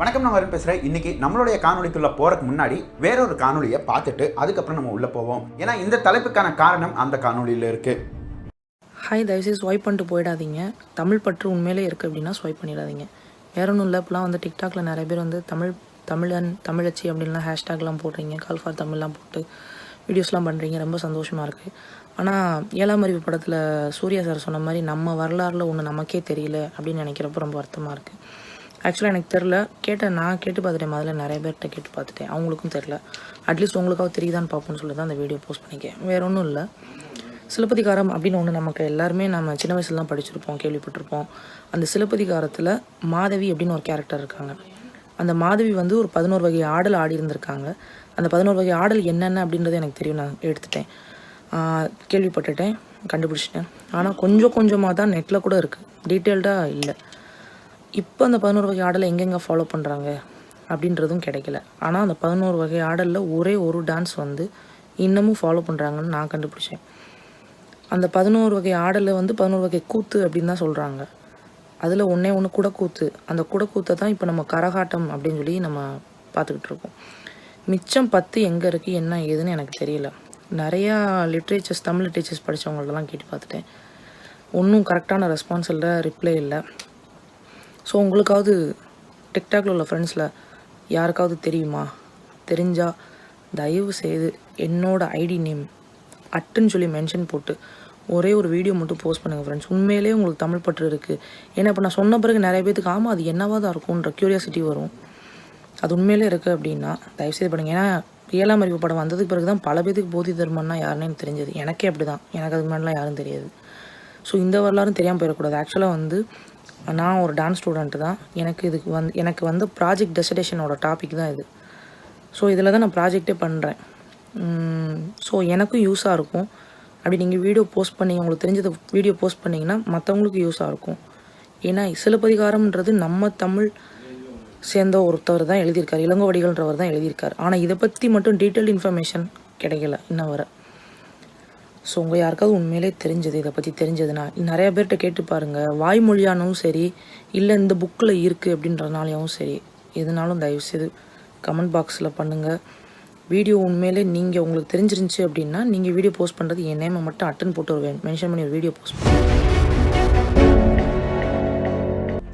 வணக்கம் நான் வரேன் பேசுகிறேன் இன்றைக்கி நம்மளுடைய காணொலிக்குள்ளே போகிறதுக்கு முன்னாடி வேறொரு காணொலியை பார்த்துட்டு அதுக்கப்புறம் நம்ம உள்ளே போவோம். ஏன்னா இந்த தலைப்புக்கான காரணம் அந்த காணொலியில் இருக்குது ஹாய் தயவுசெய்து ஸ்வைப் பண்ணிட்டு போயிடாதீங்க. தமிழ் பற்று உண்மையிலே இருக்குது அப்படின்னா ஸ்வைப் பண்ணிடாதீங்க. வேற ஒன்றும் இல்லை இப்போலாம் வந்து டிக்டாக்ல நிறைய பேர் வந்து தமிழ் தமிழன் தமிழச்சி அப்படின்லாம் ஹேஷ்டேக்லாம் போடுறீங்க கால் ஃபார் தமிழ்லாம் போட்டு வீடியோஸ்லாம் பண்ணுறீங்க ரொம்ப சந்தோஷமாக இருக்குது ஆனால் ஏழாம் அறிவு படத்தில் சூர்யா சார் சொன்ன மாதிரி நம்ம வரலாறில் ஒன்று நமக்கே தெரியல அப்படின்னு நினைக்கிறப்ப ரொம்ப வருத்தமாக இருக்குது ஆக்சுவலாக எனக்கு தெரில கேட்டேன். நான் கேட்டு பார்த்துட்டேன். முதல்ல நிறைய பேர்கிட்ட கேட்டு பார்த்துட்டேன். அவங்களுக்கும் தெரில அட்லீஸ்ட் உங்களுக்காக தெரியுதான்னு பார்ப்போம்னு சொல்லி தான் அந்த வீடியோ போஸ்ட் பண்ணிக்கேன். வேற ஒன்றும் இல்லை. சிலப்பதிகாரம் அப்படின்னு ஒன்று நமக்கு எல்லாருமே நம்ம சின்ன வயசுல தான் படிச்சிருப்போம் கேள்விப்பட்டிருப்போம். அந்த சிலப்பதிகாரத்தில் மாதவி அப்படின்னு ஒரு கேரக்டர் இருக்காங்க. அந்த மாதவி வந்து ஒரு பதினோரு வகை ஆடல் ஆடி இருந்திருக்காங்க. அந்த பதினோரு வகை ஆடல் என்னென்ன அப்படின்றது எனக்கு தெரியும். நான் எடுத்துட்டேன். கேள்விப்பட்டுட்டேன். கண்டுபிடிச்சிட்டேன். ஆனால் கொஞ்சம் கொஞ்சமாக தான் நெட்டில் கூட இருக்குது டீட்டெயில்டாக இல்லை. இப்போ அந்த பதினோரு வகை ஆடலை எங்கெங்கே ஃபாலோ பண்ணுறாங்க அப்படின்றதும் கிடைக்கல. ஆனால் அந்த பதினோரு வகை ஆடலில் ஒரே ஒரு டான்ஸ் வந்து இன்னமும் ஃபாலோ பண்ணுறாங்கன்னு நான் கண்டுபிடிச்சேன். அந்த பதினோரு வகை ஆடலை வந்து பதினோரு வகை கூத்து அப்படின்னு தான் சொல்கிறாங்க அதில் ஒன்றே ஒன்று குடக்கூத்து. அந்த குடக்கூத்தை தான் இப்போ நம்ம கரகாட்டம் அப்படின்னு சொல்லி நம்ம பார்த்துக்கிட்டு இருக்கோம். மிச்சம் பத்து எங்கே இருக்குது என்ன ஏதுன்னு எனக்கு தெரியல. நிறையா லிட்ரேச்சர்ஸ் தமிழ் லிட்ரேச்சர்ஸ் படித்தவங்களெல்லாம் கேட்டு பார்த்துட்டேன். ஒன்றும் கரெக்டான ரெஸ்பான்ஸ் இல்லை ரிப்ளை இல்லை. ஸோ உங்களுக்காவது டிக்டாக்ல உள்ள ஃப்ரெண்ட்ஸில் யாருக்காவது தெரியுமா? தெரிஞ்சால் தயவு செய்து என்னோட ஐடி நேம் அட்டுன்னு சொல்லி மென்ஷன் போட்டு ஒரே ஒரு வீடியோ மட்டும் போஸ்ட் பண்ணுங்கள் ஃப்ரெண்ட்ஸ் உண்மையிலேயே உங்களுக்கு தமிழ் பற்று இருக்குது ஏன்னா இப்போ நான் சொன்ன பிறகு நிறைய பேத்துக்கு ஆமாம் அது என்னவாக தான் இருக்கும்ன்ற க்யூரியாசிட்டி வரும். அது உண்மையிலே இருக்குது அப்படின்னா தயவுசெய்து பண்ணுங்கள் ஏன்னா ஏழாம் அறிவு படம் வந்ததுக்கு பிறகு தான் பல பேத்துக்கு போதி தர்மம்னா யாருன்னு எனக்கு தெரிஞ்சது. எனக்கே அப்படி தான் எனக்கு அதுக்கு முன்னாடிலாம் யாரும் தெரியாது. ஸோ இந்த வரலாறும் தெரியாமல் போயிடக்கூடாது ஆக்சுவலாக வந்து நான் ஒரு டான்ஸ் ஸ்டூடெண்ட்டு தான். எனக்கு இதுக்கு வந்து எனக்கு வந்து ப்ராஜெக்ட் டெசடேஷனோட டாபிக் தான் இது. ஸோ இதில் தான் நான் ப்ராஜெக்டே பண்ணுறேன் ஸோ எனக்கும் யூஸாக இருக்கும். அப்படி நீங்கள் வீடியோ போஸ்ட் பண்ணி உங்களுக்கு தெரிஞ்சதை வீடியோ போஸ்ட் பண்ணிங்கன்னா மற்றவங்களுக்கு யூஸாக இருக்கும். ஏன்னா சிலப்பதிகாரம்ன்றது நம்ம தமிழ் சேர்ந்த ஒருத்தவர் தான் எழுதியிருக்கார். இளங்கோவடிகள்ன்றவர் தான் எழுதியிருக்கார். ஆனால் இதை பற்றி மட்டும் டீட்டெயில் இன்ஃபர்மேஷன் கிடைக்கல இன்ன வரை. ஸோ உங்கள் யாருக்காவது உண்மையிலே தெரிஞ்சது இதை பற்றி தெரிஞ்சதுன்னா நிறைய பேர்கிட்ட கேட்டு பாருங்கள் வாய்மொழியானவும் சரி இல்லை இந்த புக்கில் இருக்குது அப்படின்றனாலையும் சரி எதுனாலும் தயவுசெய்து கமெண்ட் பாக்ஸில் பண்ணுங்கள் வீடியோ உண்மையிலே நீங்கள் உங்களுக்கு தெரிஞ்சிருந்துச்சு அப்படின்னா நீங்கள் வீடியோ போஸ்ட் பண்ணுறது என் நேமை மட்டும் அட்டன் போட்டு ஒரு மென்ஷன் பண்ணி ஒரு வீடியோ போஸ்ட் பண்ணுங்கள்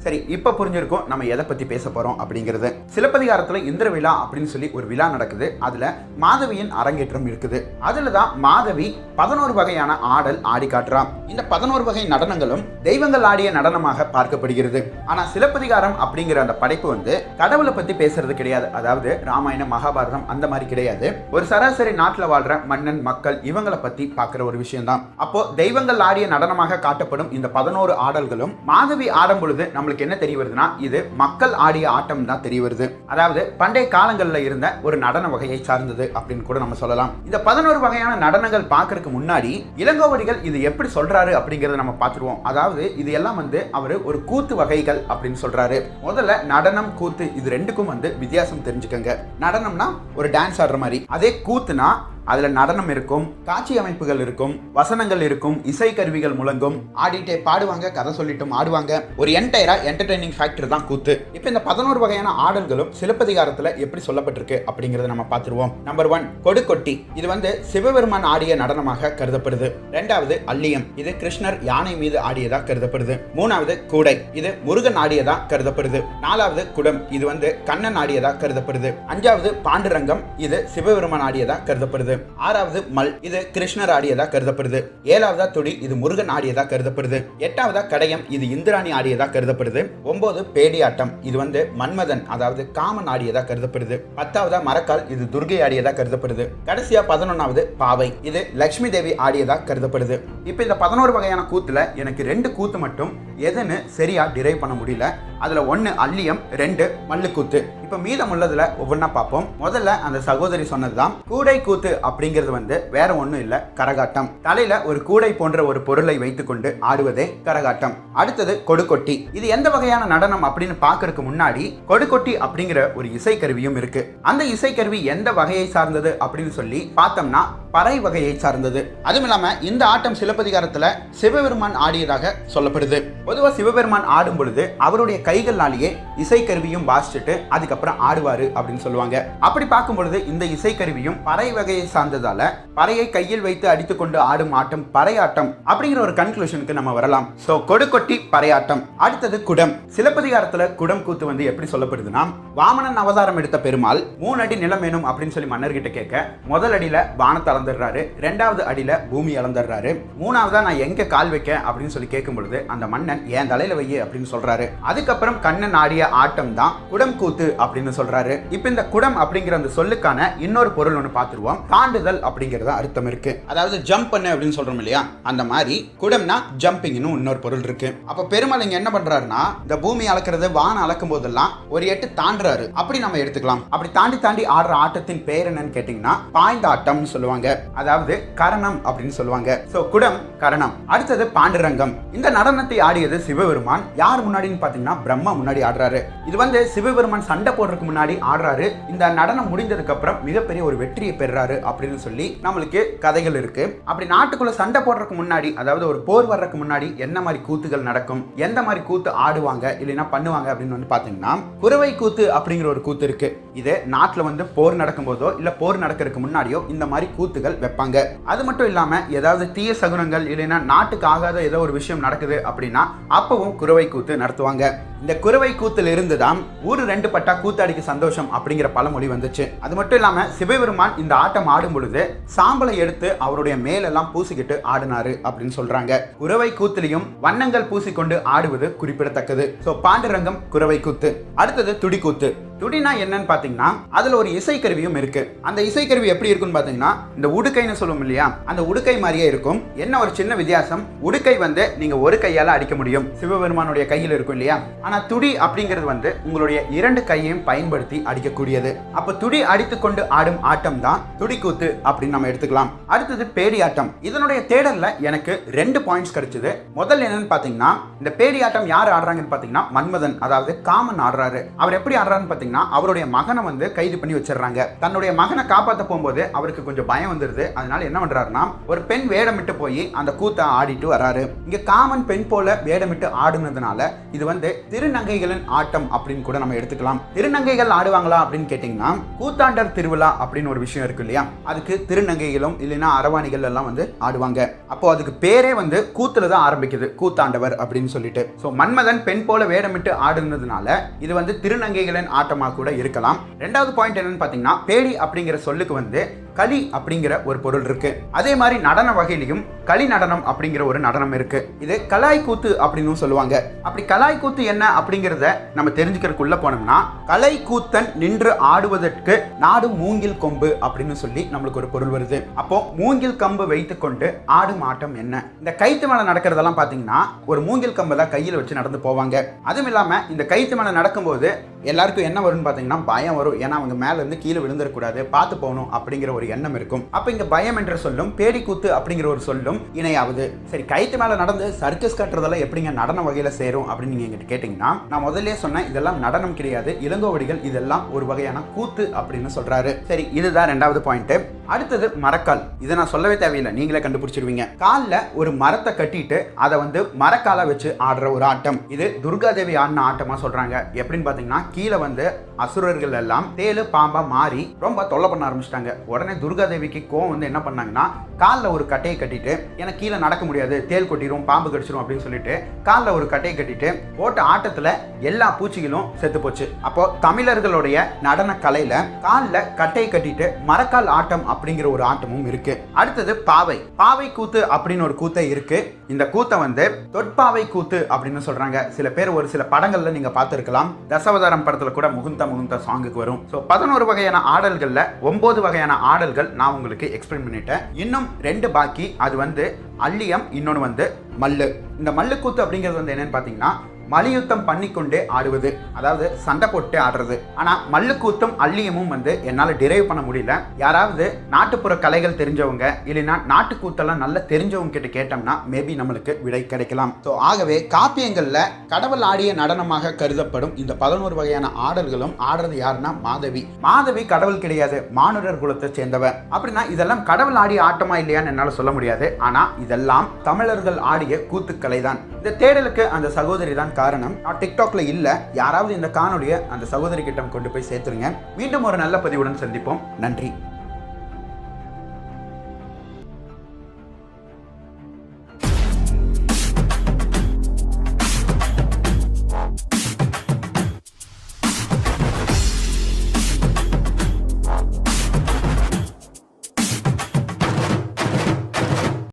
சரி இப்போ புரிஞ்சிருக்கும் நம்ம எதை பற்றி பேச போகிறோம் அப்படிங்கிறது. சிலப்பதிகாரத்தில் இந்திர விழா அப்படின்னு சொல்லி ஒரு விழா நடக்குது. அதில் மாதவியின் அரங்கேற்றம் இருக்குது. அதில் தான் மாதவி பதினோரு வகையான ஆடல் ஆடி காட்டுறான் இந்த பதினோரு வகை நடனங்களும் தெய்வங்கள் ஆடிய நடனமாக பார்க்கப்படுகிறது. ஆனால் சிலப்பதிகாரம் அப்படிங்கிற அந்த படைப்பு வந்து கடவுளை பற்றி பேசுறது கிடையாது. அதாவது ராமாயணம் மகாபாரதம் அந்த மாதிரி கிடையாது. ஒரு சராசரி நாட்டில் வாழ்ற மன்னன் மக்கள் இவங்களை பற்றி பார்க்குற ஒரு விஷயம் தான் அப்போ தெய்வங்கள் ஆடிய நடனமாக காட்டப்படும் இந்த பதினோரு ஆடல்களும் மாதவி ஆடும் பொழுது நம்மளுக்கு என்ன தெரிய வருதுன்னா இது மக்கள் ஆடிய ஆட்டம் தான் தெரிய வருது. அதாவது பண்டைய காலங்களில் இருந்த ஒரு நடன வகையை சார்ந்தது அப்படின்னு கூட நம்ம சொல்லலாம். இந்த பதினோரு வகையான நடனங்கள் பார்க்கறதுக்கு முன்னாடி இளங்கோவடிகள் இது எப்படி சொல்றாரு அப்படிங்கறத நம்ம பார்த்துருவோம். அதாவது இது எல்லாம் வந்து அவர் ஒரு கூத்து வகைகள் அப்படின்னு சொல்றாரு. முதல்ல நடனம் கூத்து இது ரெண்டுக்கும் வந்து வித்தியாசம் தெரிஞ்சுக்கங்க. நடனம்னா ஒரு டான்ஸ் ஆடுற மாதிரி. அதே கூத்துனா அதில் நடனம் இருக்கும் காட்சி அமைப்புகள் இருக்கும் வசனங்கள் இருக்கும் இசை கருவிகள் முழங்கும். ஆடிட்டே பாடுவாங்க கதை சொல்லிட்டும் ஆடுவாங்க. ஒரு என்டையரா என்டர்டைனிங் ஃபேக்டர் தான் கூத்து. இப்போ இந்த பதினோரு வகையான ஆடல்களும் சிலப்பதிகாரத்தில் எப்படி சொல்லப்பட்டிருக்கு அப்படிங்கிறத நம்ம பார்த்துருவோம். நம்பர் ஒன் கொடுக்கொட்டி. இது வந்து சிவபெருமான் ஆடிய நடனமாக கருதப்படுது. ரெண்டாவது அல்லியம். இது கிருஷ்ணர் யானை மீது ஆடியதாக கருதப்படுது. மூணாவது கூடை. இது முருகன் ஆடியதாக கருதப்படுது. நாலாவது குடம். இது வந்து கண்ணன் ஆடியதாக கருதப்படுது. அஞ்சாவது பாண்டுரங்கம். இது சிவபெருமான் ஆடியதாக கருதப்படுது. ஆறாவது மல் இது கிருஷ்ணர் ஆடியதா கருதப்படுது. ஏழாவதா துடி இது முருகன் ஆடியதா கருதப்படுது. எட்டாவதா கடையம் இது இந்திராணி ஆடியதா கருதப்படுது. ஒன்பது பேடியாட்டம் இது வந்து மன்மதன் அதாவது காமன் ஆடியதா கருதப்படுது. பத்தாவதா மரக்கால் இது துர்கை ஆடியதா கருதப்படுது. கடைசியா பதினொன்னாவது பாவை இது லக்ஷ்மி தேவி ஆடியதா கருதப்படுது. இப்போ இந்த பதினோரு வகையான கூத்துல எனக்கு ரெண்டு கூத்து மட்டும் எதுன்னு சரியா டிரைவ் பண்ண முடியல. அதுல ஒன்னு அல்லியம் ரெண்டு மல்லுக்கூத்து. இப்போ மீதம் உள்ளதுல ஒவ்வொன்றா பார்ப்போம். முதல்ல அந்த சகோதரி சொன்னதுதான். கூடை கூத்து அப்படிங்கிறது வந்து வேற ஒன்றும் இல்லை கரகாட்டம். தலையில ஒரு கூடை போன்ற ஒரு பொருளை வைத்துக்கொண்டு ஆடுவதே கரகாட்டம். அடுத்தது கொடுக்கொட்டி. இது எந்த வகையான நடனம் அப்படின்னு பார்க்கறதுக்கு முன்னாடி கொடுக்கொட்டி அப்படிங்கிற ஒரு இசைக்கருவியும் இருக்கு. அந்த இசைக்கருவி எந்த வகையை சார்ந்தது அப்படின்னு சொல்லி பார்த்தோம்னா பறை வகையை சார்ந்தது. அதுவும் இல்லாம இந்த ஆட்டம் சிலப்பதிகாரத்துல சிவபெருமான் ஆடியதாக சொல்லப்படுது. பொதுவா சிவபெருமான் ஆடும் பொழுது அவருடைய கைகள்னாலேயே இசைக்கருவியும் வாசிச்சுட்டு அதுக்கப்புறம் ஆடுவாரு அப்படின்னு சொல்லுவாங்க. அப்படி பார்க்கும் பொழுது இந்த இசைக்கருவியும் பறை வகையை சார்ந்ததால பறையை கையில் வைத்து அடித்துக்கொண்டு ஆடும் ஆட்டம் பறையாட்டம் அப்படிங்கிற ஒரு கன்க்ளூஷனுக்கு நம்ம வரலாம். சோ கொடுக்கொட்டி பறையாட்டம். அடுத்தது குடம். சிலப்பதிகாரத்துல குடம் கூத்து வந்து எப்படி சொல்லப்படுதுன்னா வாமனன் அவதாரம் எடுத்த பெருமாள் மூணு அடி நிலம் வேணும் அப்படின்னு சொல்லி மன்னர்கிட்ட கேட்க முதல் அடியில வானத்தை அளந்துடுறாரு ரெண்டாவது அடியில பூமி அளந்துடுறாரு மூணாவதா நான் எங்க கால் வைக்க அப்படின்னு சொல்லி கேட்கும் பொழுது அந்த மன்னன் என் தலையில வையே அப்படின்னு சொல்றாரு. அதுக்கப்புறம் கண்ணன் ஆடிய ஆட்டம் தான் குடம் கூத்து அப்படின்னு சொல்றாரு. இப்ப இந்த குடம் அப்படிங்கிற அந்த சொல்லுக்கான இன்னொரு பொருள் ஒன்று பார்த்துருவோம். தாண்டுதல் அப்படிங்கிறத அர்த்தம் இருக்கு. அதாவது ஜம்ப் பண்ணு அப்படின்னு சொல்றோம் இல்லையா? அந்த மாதிரி குடம்னா ஜம்பிங்னு இன்னொரு பொருள் இருக்கு. அப்ப பெருமாள் இங்க என்ன பண்றாருன்னா இந்த பூமி அளக்கிறது வானம் அளக்கும் போதெல்லாம் ஒரு எட்டு தாண்டுறாரு. அப்படி நம்ம எடுத்துக்கலாம். அப்படி தாண்டி தாண்டி ஆடுற ஆட்டத்தின் பேர் என்னன்னு கேட்டீங்கன்னா பாய்ந்த ஆட்டம்னு சொல்லுவாங்க. அதாவது கரணம் அப்படின்னு சொல்லுவாங்க. சோ குடம் கரணம். அடுத்தது பாண்டுரங்கம். இந்த நடனத்தை ஆடியது சிவபெருமான். யார் முன்னாடின்னு பாத்தீங்கன்னா பிரம்மா முன்னாடி ஆடுறாரு. இது வந்து சிவபெருமான் சண்டை போடுறதுக்கு முன்னாடி ஆடுறாரு. இந்த நடனம் முடிந்ததுக்கு அப்புறம் மிகப்பெரிய ஒரு வெற்றியை பெறாரு அப்படின்னு சொல்லி நம்மளுக்கு கதைகள் இருக்கு. அப்படி நாட்டுக்குள்ள சண்டை போடுறதுக்கு முன்னாடி அதாவது ஒரு போர் வர்றதுக்கு முன்னாடி என்ன மாதிரி கூத்துகள் நடக்கும் எந்த மாதிரி கூத்து ஆடுவாங்க இல்லைன்னா பண்ணுவாங்க அப்படின்னு வந்து பாத்தீங்கன்னா குறவை கூத்து அப்படிங்கிற ஒரு கூத்து இருக்கு. இது நாட்டுல வந்து போர் நடக்கும்போதோ இல்ல போர் நடக்கிறதுக்கு முன்னாடியோ இந்த மாதிரி கூத்துகள் வைப்பாங்க. அது மட்டும் இல்லாம ஏதாவது தீய சகுனங்கள் இல்லைன்னா நாட்டுக்கு ஆகாத ஏதோ ஒரு விஷயம் நடக்குது அப்படின்னா அப்பவும் குறவை கூத்து நடத்துவாங்க. இந்த குறவை கூத்தில் இருந்து தான் ஊர் ரெண்டு பட்டா கூத்தாடிக்கு சந்தோஷம் அப்படிங்கிற பழமொழி வந்துச்சு. அது மட்டும் இல்லாமல் சிவபெருமான் இந்த ஆட்டம் ஆடும் பொழுது சாம்பலை எடுத்து அவருடைய மேலெல்லாம் பூசிக்கிட்டு ஆடினாரு அப்படின்னு சொல்றாங்க. குறவை கூத்திலையும் வண்ணங்கள் பூசிக்கொண்டு ஆடுவது குறிப்பிடத்தக்கது. ஸோ பாண்டுரங்கம் குறவை கூத்து. அடுத்தது துடிக்கூத்து. துடினா என்னன்னு பார்த்தீங்கன்னா அதில் ஒரு இசைக்கருவியும் இருக்கு. அந்த இசைக்கருவி எப்படி இருக்குன்னு பார்த்தீங்கன்னா இந்த உடுக்கைன்னு சொல்லுவோம் இல்லையா? அந்த உடுக்கை மாதிரியே இருக்கும். என்ன ஒரு சின்ன வித்தியாசம்? உடுக்கை வந்து நீங்கள் ஒரு கையால் அடிக்க முடியும். சிவபெருமானுடைய கையில் இருக்கும் இல்லையா? ஆனால் துடி அப்படிங்கிறது வந்து உங்களுடைய இரண்டு கையையும் பயன்படுத்தி அடிக்கக்கூடியது. அப்போ துடி அடித்துக்கொண்டு ஆடும் ஆட்டம் தான் துடிக்கூத்து அப்படின்னு நம்ம எடுத்துக்கலாம். அடுத்தது பேடி ஆட்டம் இதனுடைய தேடலில் எனக்கு ரெண்டு பாயிண்ட்ஸ் கிடைச்சது. முதல்ல என்னன்னு பார்த்தீங்கன்னா இந்த பேடி ஆட்டம் யார் ஆடுறாங்கன்னு பார்த்தீங்கன்னா மன்மதன் அதாவது காமன் ஆடுறாரு. அவர் எப்படி ஆடுறாருன்னு பார்த்தீங்கன்னா அவருடைய மகனை வந்து கைது பண்ணி வச்சிடுறாங்க. தன்னுடைய மகனை காப்பாற்ற போகும்போது அவருக்கு கொஞ்சம் பயம் வந்துருது. அதனால என்ன பண்றாருன்னா ஒரு பெண் வேடமிட்டு போய் அந்த கூத்தை ஆடிட்டு வராரு. இங்க காமன் பெண் போல வேடமிட்டு ஆடுனதுனால இது வந்து திருநங்கைகளின் ஆட்டம் அப்படின்னு கூட நம்ம எடுத்துக்கலாம். திருநங்கைகள் ஆடுவாங்களா அப்படின்னு கேட்டீங்கன்னா கூத்தாண்டர் திருவிழா அப்படின்னு ஒரு விஷயம் இருக்கு இல்லையா? அதுக்கு திருநங்கைகளும் இல்லைன்னா அரவாணிகள் எல்லாம் வந்து ஆடுவாங்க. அப்போ அதுக்கு பேரே வந்து கூத்துல தான் ஆரம்பிக்குது கூத்தாண்டவர் அப்படின்னு சொல்லிட்டு. ஸோ மன்மதன் பெண் போல வேடமிட்டு ஆடுனதுனால இது வந்து திருநங்கைகளின் ஆட்டம் ஆட்டமாக கூட இருக்கலாம். ரெண்டாவது பாயிண்ட் என்னன்னு பார்த்தீங்கன்னா பேடி அப்படிங்கிற சொல்லுக்கு வந்து களி அப்படிங்கிற ஒரு பொருள் இருக்கு. அதே மாதிரி நடன வகையிலையும் களி நடனம் அப்படிங்கிற ஒரு நடனம் இருக்கு. இது கலாய் கூத்து அப்படின்னு சொல்லுவாங்க. அப்படி கலாய் கூத்து என்ன அப்படிங்கிறத நம்ம தெரிஞ்சுக்கிறதுக்குள்ள போனோம்னா கலை கூத்தன் நின்று ஆடுவதற்கு நாடு மூங்கில் கொம்பு அப்படின்னு சொல்லி நம்மளுக்கு ஒரு பொருள் வருது. அப்போ மூங்கில் கம்பு வைத்துக்கொண்டு ஆடும் ஆட்டம் என்ன? இந்த கைத்து மேல நடக்கிறதெல்லாம் பாத்தீங்கன்னா ஒரு மூங்கில் கம்பை தான் கையில் வச்சு நடந்து போவாங்க. அதுவும் இல்லாம இந்த கைத்து மேல நடக்கும்போது எல்லாருக்கும் என்ன வரும்னு பாத்தீங்கன்னா பயம் வரும். ஏன்னா அவங்க மேல இருந்து கீழே விழுந்துடக்கூடாது பார்த்து போகணும் அப்படிங்கிற ஒரு எண்ணம் இருக்கும். அப்ப இங்க பயம் என்ற சொல்லும் பேடி கூத்து அப்படிங்கிற ஒரு சொல்லும் இணையாவது. சரி கைத்து மேல நடந்து சர்க்கஸ் கட்டுறதெல்லாம் எப்படிங்க நடன வகையில சேரும் அப்படின்னு நீங்க எங்கிட்ட கேட்டீங்கன்னா நான் முதல்ல சொன்னேன் இதெல்லாம் நடனம் கிடையாது இளங்கோவடிகள் இதெல்லாம் ஒரு வகையான கூத்து அப்படின்னு சொல்றாரு. சரி இதுதான் ரெண்டாவது பாயிண்ட் அடுத்தது மரக்கால். இதை நான் சொல்லவே தேவையில்லை நீங்களே கண்டுபிடிச்சிருவீங்க. கால்ல ஒரு மரத்தை கட்டிட்டு அதை வந்து மரக்கால வச்சு ஆடுற ஒரு ஆட்டம். இது துர்காதேவி ஆடின ஆட்டமா சொல்றாங்க. எப்படின்னு பாத்தீங்கன்னா கீழே வந்து அசுரர்கள் எல்லாம் தேலு பாம்பா மாறி ரொம்ப தொல்லை பண்ண ஆரம்பிச்சிட்டாங்க. உடனே துர்காதேவிக்கு கோவம் வந்து என்ன பண்ணாங்கன்னா காலில் ஒரு கட்டையை கட்டிட்டு எனக்கு கீழே நடக்க முடியாது தேல் கொட்டிடும் பாம்பு கடிச்சிரும் அப்படின்னு சொல்லிட்டு காலில் ஒரு கட்டையை கட்டிட்டு ஓட்ட ஆட்டத்தில் எல்லா பூச்சிகளும் செத்து போச்சு. அப்போ தமிழர்களுடைய நடன கலையில காலில் கட்டையை கட்டிட்டு மரக்கால் ஆட்டம் அப்படிங்கிற ஒரு ஆட்டமும் இருக்கு. அடுத்தது பாவை. பாவை கூத்து அப்படின்னு ஒரு கூத்தை இருக்கு. இந்த கூத்தை வந்து தொட்பாவை கூத்து அப்படின்னு சொல்றாங்க. சில பேர் ஒரு சில படங்கள்ல நீங்க பார்த்துருக்கலாம். தசவதாரம் படத்துல கூட முகுந்த முகுந்த சாங்குக்கு வரும். ஸோ பதினோரு வகையான ஆடல்களில் ஒன்பது வகையான பாடல்கள் நான் உங்களுக்கு எக்ஸ்பிளைன் பண்ணிட்டேன். இன்னும் ரெண்டு பாக்கி. அது வந்து அள்ளியம் இன்னொன்று வந்து மல்லு. இந்த மல்லுக்கூத்து அப்படிங்கிறது வந்து என்னன்னு பார்த்தீங்கன்னா மலியுத்தம் பண்ணிக்கொண்டே ஆடுவது அதாவது சண்டை போட்டு ஆடுறது. ஆனால் மல்லுக்கூத்தும் அள்ளியமும் வந்து என்னால் டிரைவ் பண்ண முடியல. யாராவது நாட்டுப்புற கலைகள் தெரிஞ்சவங்க இல்லைன்னா நாட்டுக்கூத்தெல்லாம் நல்லா தெரிஞ்சவங்க கிட்ட கேட்டோம்னா மேபி நம்மளுக்கு விடை கிடைக்கலாம். ஸோ ஆகவே காப்பியங்களில் கடவுள் ஆடிய நடனமாக கருதப்படும் இந்த பதினோரு வகையான ஆடல்களும் ஆடுறது யாருன்னா மாதவி. மாதவி கடவுள் கிடையாது மானுடர் குலத்தை சேர்ந்தவர் அப்படின்னா இதெல்லாம் கடவுள் ஆடிய ஆட்டமா இல்லையான்னு என்னால் சொல்ல முடியாது. ஆனால் இதெல்லாம் தமிழர்கள் ஆடிய கூத்துக்கலை தான் இந்த தேடலுக்கு அந்த சகோதரி தான் காரணம் நான் டிக்டாக்ல இல்ல. யாராவது இந்த காணொலியை அந்த சகோதரி கிட்ட கொண்டு போய் சேர்த்துருங்க. மீண்டும் ஒரு நல்ல பதிவுடன் சந்திப்போம். நன்றி.